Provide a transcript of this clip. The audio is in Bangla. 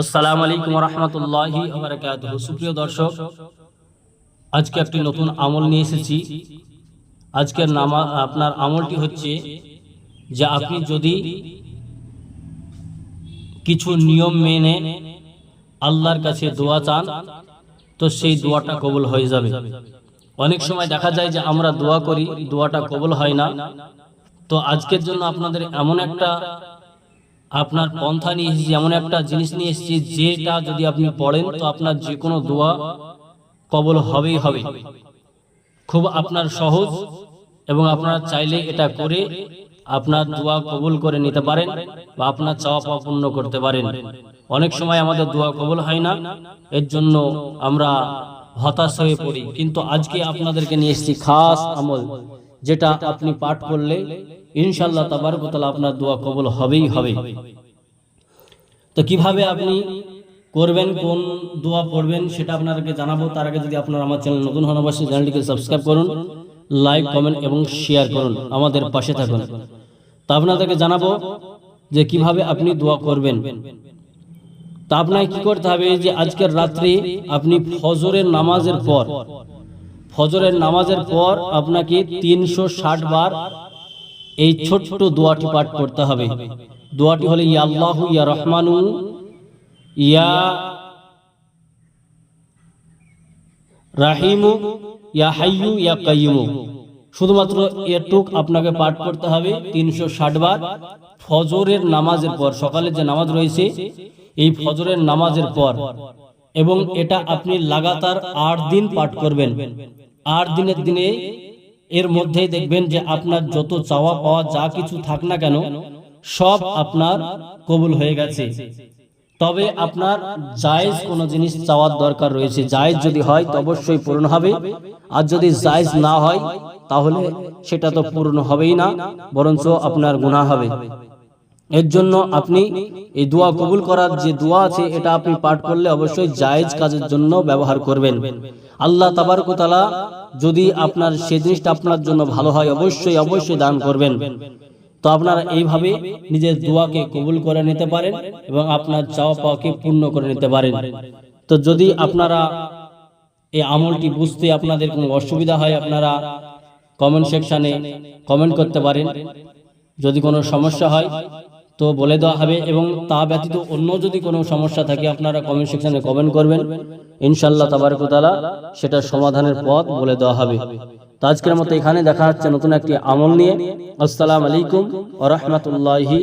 আসসালামু আলাইকুম রহমতুল্লাহি সুপ্রিয় দর্শক, আজকে একটি নতুন আমল নিয়ে এসেছি। আজকের নামা, আপনার আমলটি হচ্ছে যে আপনি যদি কিছু নিয়ম মেনে আল্লাহর কাছে দোয়া চান, তো সেই দোয়াটা কবুল হয়ে যাবে। অনেক সময় দেখা যায় যে আমরা দোয়া করি, দোয়াটা কবুল হয় না। তো আজকের জন্য আপনাদের এমন একটা আপনার পন্থা নিয়ে এসেছি এমন একটা জিনিস নিয়ে এসেছি, যেটা যদি আপনি পড়েন, তো আপনার যে কোনো দোয়া কবল হবেই হবে। খুব আপনার সহজ এবং আপনারা চাইলে এটা করে আপনার দোয়া কবুল করে নিতে পারেন বা আপনার চাওয়া পাওয়া পূর্ণ করতে পারেন। অনেক সময় আমাদের দোয়া কবুল হয় না, এর জন্য আমরা হতাশ হয়ে পড়ি। কিন্তু আজকে আপনাদেরকে নিয়ে এসেছি খাস আমল। যেটা আপনি পাঠ করলে ইনশাল্লাহ তাবারকতালা আপনার দোয়া কবল হবেই হবে। তো কীভাবে আপনি করবেন, কোন দোয়া পড়বেন সেটা আপনাদেরকে জানাব। তার আগে যদি আপনারা আমার চ্যানেল নতুন হন, অবশ্যই চ্যানেলটিকে সাবস্ক্রাইব করুন, লাইক, কমেন্ট এবং শেয়ার করুন। আমাদের পাশে থাকুন। তা আপনাদেরকে জানাব যে কীভাবে আপনি দোয়া করবেন। তা আপনাকে কি করতে হবে যে আজকের রাত্রে আপনি ফজরের নামাজের পর ফজরের নামাজের পর আপনাকে তিনশো ষাট বার এই ছোট্ট দোয়াটি পাঠ করতে হবে। দোয়াটি হলে, ইয়া আল্লাহ, ইয়া রহমানু, ইয়া রাহিমু, ইয়া হাইয়ু, ইয়া কাইয়ুমু। শুধুমাত্র এটুক আপনাকে পাঠ করতে হবে, তিনশো ষাট বার। ফজরের নামাজের পর সকালে যে নামাজ রয়েছে, এই ফজরের নামাজের পর এবং এটা আপনি লাগাতার আট দিন পাঠ করবেন। আট দিনের দিনে এর মধ্যেই দেখবেন যে আপনার যত চাওয়া পাওয়া যা কিছু থাক না কেন সব আপনার কবুল হয়ে গেছে। তবে আপনার জায়েজ কোনো জিনিস চাওয়ার দরকার রয়েছে। জায়েজ যদি হয় তো অবশ্যই পূরণ হবে। আর যদি জায়েজ না হয় তাহলে সেটা তো পূর্ণ হবেই না বরঞ্চ আপনার গুনাহ হবে। এর জন্য আপনি এই দোয়া কবুল করার যে দোয়া আছে এটা আপনি পাঠ করলে অবশ্যই জায়েজ কাজের জন্য ব্যবহার করবেন। আল্লাহ তাবারকতালা যদি আপনার সে জিনিসটা আপনার জন্য ভালো হয় অবশ্যই অবশ্যই দান করবেন। তো আপনারা এইভাবে নিজের দোয়াকে কবুল করে নিতে পারেন এবং আপনার চাওয়া পাওয়াকে পূর্ণ করে নিতে পারেন। তো যদি আপনারা এই আমলটি বুঝতে আপনাদের কোনো অসুবিধা হয় আপনারা কমেন্ট সেকশানে কমেন্ট করতে পারেন। যদি কোনো সমস্যা হয় তো বলে দেওয়া হবে এবং তা ব্যতীত অন্য যদি কোনো সমস্যা থাকে আপনারা কমেন্ট সেকশনে কমেন্ট করবেন। ইনশাল্লাহ তাবারকুতালা সেটা সমাধানের পথ বলে দেওয়া হবে। তো আজকের মতো এখানে দেখা হচ্ছে নতুন একটি আমল নিয়ে। আসসালাম আলাইকুম আ রহমতুল্লাহি